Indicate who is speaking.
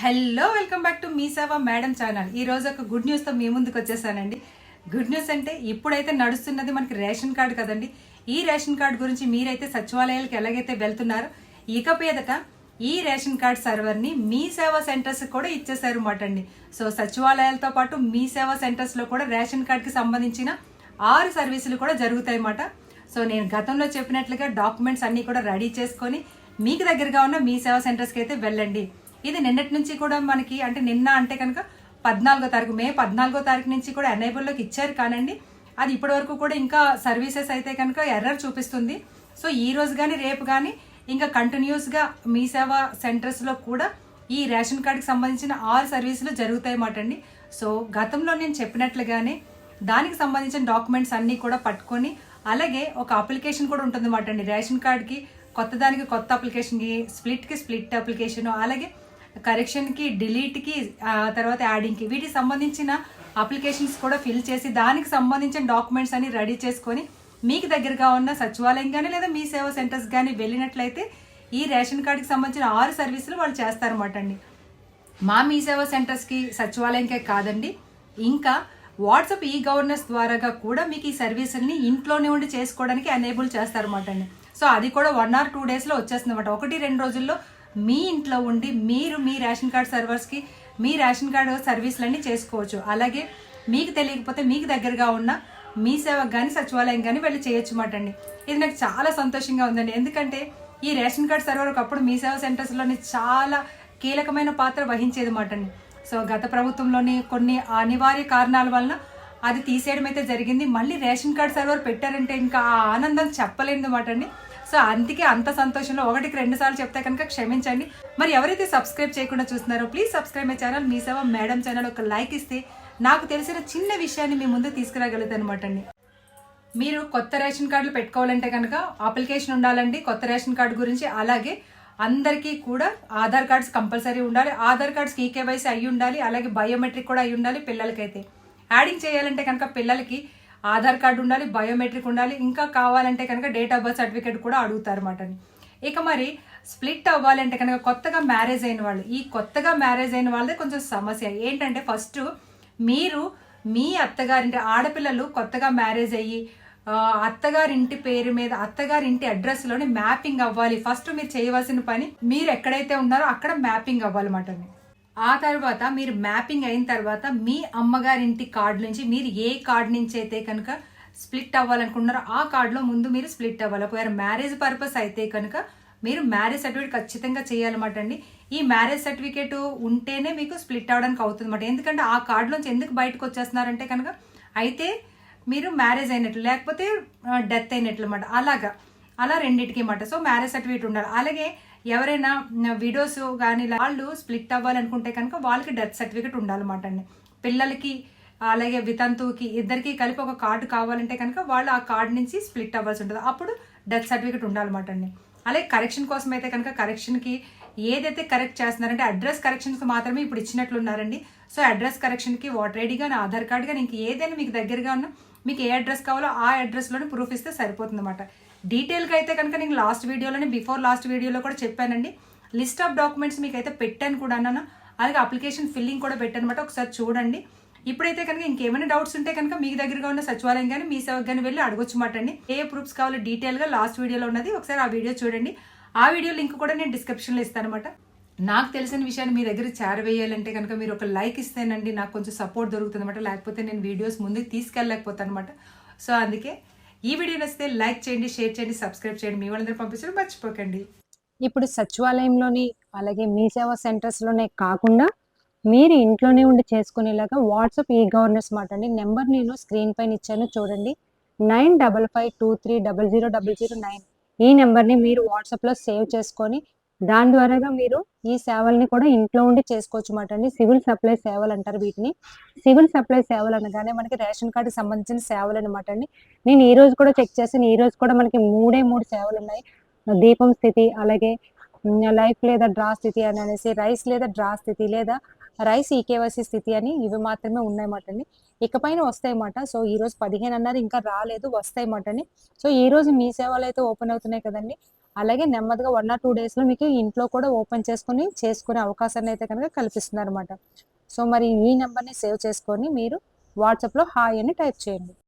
Speaker 1: hello welcome back to Mee Seva madam channel ఈ రోజు ఒక గుడ్ న్యూస్తో మీ ముందుకు వచ్చేసానండి గుడ్ న్యూస్ అంటే ఇప్పుడైతే నడుస్తున్నది మనకి రేషన్ కార్డు కదండి ఈ రేషన్ కార్డు గురించి మీరైతే సచివాలయాలకు ఎలాగైతే వెళ్తున్నారో ఇక పేదట ఈ రేషన్ కార్డు సర్వర్ని మీ సేవా సెంటర్స్ కూడా ఇచ్చేసారు అండి సో సచివాలయాలతో పాటు మీ సేవా సెంటర్స్లో కూడా రేషన్ కార్డుకి సంబంధించిన ఆరు సర్వీసులు కూడా జరుగుతాయి అన్నమాట సో నేను గతంలో చెప్పినట్లుగా డాక్యుమెంట్స్ అన్నీ కూడా రెడీ చేసుకొని మీకు దగ్గరగా ఉన్న మీ సేవా సెంటర్స్కి అయితే వెళ్ళండి ఇది నిన్నటి నుంచి కూడా మనకి అంటే నిన్న అంటే కనుక పద్నాలుగో తారీఖు మే పద్నాలుగో తారీఖు నుంచి కూడా ఎనేబుల్లోకి ఇచ్చారు కానండి అది ఇప్పటి వరకు కూడా ఇంకా సర్వీసెస్ అయితే కనుక ఎర్రర్ చూపిస్తుంది సో ఈ రోజు కానీ రేపు కానీ ఇంకా కంటిన్యూస్గా మీ సేవా సెంటర్స్లో కూడా ఈ రేషన్ కార్డుకి సంబంధించిన ఆరు సర్వీసులు జరుగుతాయి మాట అండి సో గతంలో నేను చెప్పినట్లుగానే దానికి సంబంధించిన డాక్యుమెంట్స్ అన్నీ కూడా పట్టుకొని అలాగే ఒక అప్లికేషన్ కూడా ఉంటుంది అన్నమాట అండి రేషన్ కార్డ్కి కొత్త దానికి కొత్త అప్లికేషన్కి స్ప్లిట్కి స్ప్లిట్ అప్లికేషను అలాగే కరెక్షన్కి డిలీట్కి తర్వాత యాడింగ్కి వీటికి సంబంధించిన అప్లికేషన్స్ కూడా ఫిల్ చేసి దానికి సంబంధించిన డాక్యుమెంట్స్ అన్ని రెడీ చేసుకొని మీకు దగ్గరగా ఉన్న సచివాలయం కానీ లేదా మీ సేవా సెంటర్స్ కానీ వెళ్ళినట్లయితే ఈ రేషన్ కార్డుకి సంబంధించిన ఆరు సర్వీసులు వాళ్ళు చేస్తారన్నమాట అండి మా మీ సేవా సెంటర్స్కి సచివాలయంకే కాదండి ఇంకా వాట్సాప్ ఈ గవర్నెన్స్ ద్వారాగా కూడా మీకు ఈ సర్వీసుల్ని ఇంట్లోనే ఉండి చేసుకోవడానికి అనేబుల్ చేస్తారన్నమాట అండి సో అది కూడా వన్ ఆర్ టూ డేస్లో వచ్చేస్తుంది అనమాట ఒకటి రెండు రోజుల్లో మీ ఇంట్లో ఉండి మీరు మీ రేషన్ కార్డ్ సర్వర్స్కి మీ రేషన్ కార్డు సర్వీసులన్నీ చేసుకోవచ్చు అలాగే మీకు తెలియకపోతే మీకు దగ్గరగా ఉన్న మీ సేవకు కానీ సచివాలయం కానీ వెళ్ళి చేయొచ్చు మాటండి ఇది నాకు చాలా సంతోషంగా ఉందండి ఎందుకంటే ఈ రేషన్ కార్డ్ సర్వర్ ఒకప్పుడు మీ సేవ సెంటర్స్లోని చాలా కీలకమైన పాత్ర వహించేది మాటండి సో గత ప్రభుత్వంలోని కొన్ని అనివార్య కారణాల వలన అది తీసేయడం అయితే జరిగింది మళ్ళీ రేషన్ కార్డ్ సర్వర్ పెట్టారంటే ఇంకా ఆ ఆనందం చెప్పలేదు అండి సో అందుకే అంత సంతోషంలో ఒకటికి రెండు సార్లు చెప్తే కనుక క్షమించండి మరి ఎవరైతే సబ్స్క్రైబ్ చేయకుండా చూస్తున్నారో please subscribe my channel Mee Seva madam channel ఒక లైక్ ఇస్తే నాకు తెలిసిన చిన్న విషయాన్ని మీ ముందు తీసుకురాగలుగుతాను అనమాట అండి మీరు కొత్త రేషన్ కార్డులు పెట్టుకోవాలంటే కనుక అప్లికేషన్ ఉండాలండి కొత్త రేషన్ కార్డు గురించి అలాగే అందరికీ కూడా ఆధార్ కార్డ్స్ కంపల్సరీ ఉండాలి ఆధార్ కార్డ్స్కి ఈకేవైసీ అయి ఉండాలి అలాగే బయోమెట్రిక్ కూడా అయి ఉండాలి పిల్లలకైతే యాడింగ్ చేయాలంటే కనుక పిల్లలకి ఆధార్ కార్డు ఉండాలి బయోమెట్రిక్ ఉండాలి ఇంకా కావాలంటే కనుక డేట్ ఆఫ్ బర్త్ సర్టిఫికేట్ కూడా అడుగుతారు అన్నమాట ఇక మరి స్ప్లిట్ అవ్వాలంటే కనుక కొత్తగా మ్యారేజ్ అయిన వాళ్ళు ఈ కొత్తగా మ్యారేజ్ అయిన వాళ్ళదే కొంచెం సమస్య ఏంటంటే ఫస్ట్ మీరు మీ అత్తగారింటి ఆడపిల్లలు కొత్తగా మ్యారేజ్ అయ్యి అత్తగారింటి పేరు మీద అత్తగారింటి అడ్రస్లోని మ్యాపింగ్ అవ్వాలి ఫస్ట్ మీరు చేయవలసిన పని మీరు ఎక్కడైతే ఉన్నారో అక్కడ మ్యాపింగ్ అవ్వాలి మాట ఆ తర్వాత మీరు మ్యాపింగ్ అయిన తర్వాత మీ అమ్మగారింటి కార్డు నుంచి మీరు ఏ కార్డు నుంచి అయితే కనుక స్ప్లిట్ అవ్వాలనుకుంటున్నారో ఆ కార్డులో ముందు మీరు స్ప్లిట్ అవ్వాలి ఒకవేళ మ్యారేజ్ పర్పస్ అయితే కనుక మీరు మ్యారేజ్ సర్టిఫికేట్ ఖచ్చితంగా చేయాలన్నమాట అండి ఈ మ్యారేజ్ సర్టిఫికేట్ ఉంటేనే మీకు స్ప్లిట్ అవడానికి అవుతుందన్నమాట ఎందుకంటే ఆ కార్డులోంచి ఎందుకు బయటకు వచ్చేస్తున్నారంటే కనుక అయితే మీరు మ్యారేజ్ అయినట్లు లేకపోతే డెత్ అయినట్లు అనమాట అలాగా అలా రెండింటికి మాట సో మ్యారేజ్ సర్టిఫికేట్ ఉండాలి అలాగే ఎవరైనా విడోస్ కానీ వాళ్ళు స్ప్లిట్ అవ్వాలనుకుంటే కనుక వాళ్ళకి డెత్ సర్టిఫికేట్ ఉండాలన్నమాట అండి పిల్లలకి అలాగే వితంతువుకి ఇద్దరికి కలిపి ఒక కార్డు కావాలంటే కనుక వాళ్ళు ఆ కార్డు నుంచి స్ప్లిట్ అవ్వాల్సి ఉంటుంది అప్పుడు డెత్ సర్టిఫికేట్ ఉండాలన్నమాట అండి అలాగే కరెక్షన్ కోసం అయితే కనుక కరెక్షన్కి ఏదైతే కరెక్ట్ చేస్తున్నారంటే అడ్రస్ కరెక్షన్స్ మాత్రమే ఇప్పుడు ఇచ్చినట్లున్నారండి సో అడ్రస్ కరెక్షన్కి ఓటర్ ఐడి కానీ ఆధార్ కార్డు కానీ ఇంక ఏదైనా మీకు దగ్గరగా ఉన్నా మీకు ఏ అడ్రస్ కావాలో ఆ అడ్రస్లోనే ప్రూఫ్ ఇస్తే సరిపోతుంది అన్నమాట డీటెయిల్గా అయితే కనుక నేను లాస్ట్ వీడియోలోనే బిఫోర్ లాస్ట్ వీడియోలో కూడా చెప్పానండి లిస్ట్ ఆఫ్ డాక్యుమెంట్స్ మీకు అయితే పెట్టాను కూడా అన్నాను అలాగే అప్లికేషన్ ఫిల్లింగ్ కూడా పెట్టాను అనమాట ఒకసారి చూడండి ఇప్పుడైతే కనుక ఇంకేమైనా డౌట్స్ ఉంటే కనుక మీ దగ్గరగా ఉన్న సచివాలయం కానీ మీ సేవకు కానీ వెళ్ళి అడగొచ్చు మాటండి ఏ ప్రూఫ్స్ కావాలో డీటెయిల్గా లాస్ట్ వీడియోలో ఉన్నది ఒకసారి ఆ వీడియో చూడండి ఆ వీడియో లింక్ కూడా నేను డిస్క్రిప్షన్లో ఇస్తాను అనమాట నాకు తెలిసిన విషయాన్ని మీ దగ్గర చేరవేయాలంటే కనుక మీరు ఒక లైక్ ఇస్తేనండి నాకు కొంచెం సపోర్ట్ దొరుకుతుంది అనమాట లేకపోతే నేను వీడియోస్ ముందుకు తీసుకెళ్ళలేకపోతాను అనమాట సో అందుకే ఈ వీడియో నచ్చితే లైక్ చేయండి షేర్ చేయండి సబ్స్క్రైబ్ చేయండి మీ వాళ్ళందరూ పంపించడం మర్చిపోకండి
Speaker 2: ఇప్పుడు సచివాలయంలోని అలాగే మీ సేవా సెంటర్స్లోనే కాకుండా మీరు ఇంట్లోనే ఉండి చేసుకునేలాగా వాట్సాప్ ఈ గవర్నెన్స్ మాట అండి నెంబర్ నేను స్క్రీన్ పైన ఇచ్చాను చూడండి nine double five two three double zero double zero nine ఈ నెంబర్ని మీరు వాట్సాప్లో సేవ్ చేసుకొని దాని ద్వారాగా మీరు ఈ సేవల్ని కూడా ఇంట్లో ఉండి చేసుకోవచ్చు అనమాట అండి సివిల్ సప్లై సేవలు అంటారు వీటిని సివిల్ సప్లై సేవలు అనగానే మనకి రేషన్ కార్డు సంబంధించిన సేవలు అనమాట అండి నేను ఈ రోజు కూడా చెక్ చేసాను ఈ రోజు కూడా మనకి మూడే మూడు సేవలు ఉన్నాయి దీపం స్థితి అలాగే లైఫ్ లేదా డ్రా స్థితి అని అనేసి రైస్ లేదా డ్రా స్థితి లేదా రైస్ ఈకేవసీ స్థితి అని ఇవి మాత్రమే ఉన్నాయన్నమాట అండి ఇకపైన వస్తాయన్నమాట సో ఈ రోజు పదిహేను అన్నారు ఇంకా రాలేదు వస్తాయన్నమాట అండి సో ఈ రోజు మీ సేవలు అయితే ఓపెన్ అవుతున్నాయి కదండి అలాగే నెమ్మదిగా వన్ ఆర్ టూ డేస్లో మీకు ఇంట్లో కూడా ఓపెన్ చేసుకుని చేసుకునే అవకాశాన్ని అయితే కనుక కల్పిస్తుంది సో మరి ఈ నెంబర్ని సేవ్ చేసుకొని మీరు వాట్సాప్లో హాయ్ అని టైప్ చేయండి